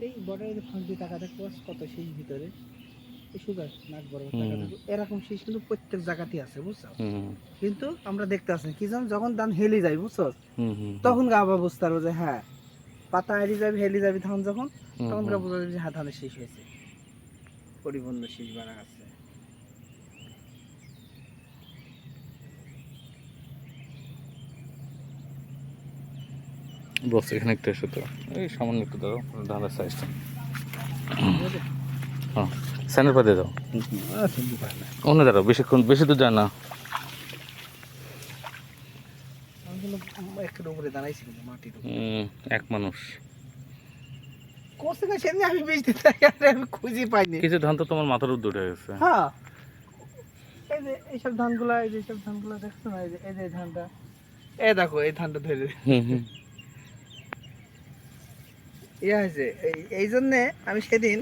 এই বর্ডারের ফাঁক দিয়ে টাকা থাকতে কত শেষ ভিতরে? সুগার নাক টাকা হুম। এরকম শেষ কিন্তু প্রত্যেক জায়গাতেই আছে বুঝছ? কিন্তু আমরা দেখতে আসি কি জানো যখন ধান হেলে যায় বুঝছ? তখন গা বুঝতে পারব যে হ্যাঁ পাতা হারিয়ে যাবে হেলে যাবে ধান যখন তখন গা বোঝা যাবে যে হ্যাঁ ধানের শেষ হয়েছে। পরিপূর্ণ শেষ বাড়া আছে। বস এখানে একটু এসো তো। এই সামান্য একটু দাও ধানের সাইজটা হ্যাঁ স্যানের পা দিয়ে দাও। অন্য দাঁড়াও বেশিক্ষণ বেশি তো যায় না। এক মানুষ। কিছু ধান তো তোমার মাথার উপর উঠে গেছে। হ্যাঁ এই যে এইসব ধানগুলা এই যে ধানগুলা দেখছ না? এই যে এই যে ধানটা। এই দেখো এই ধানটা ধরে। হুম হুম। ইয়ে হয়েছে। এই জন্যে আমি সেদিন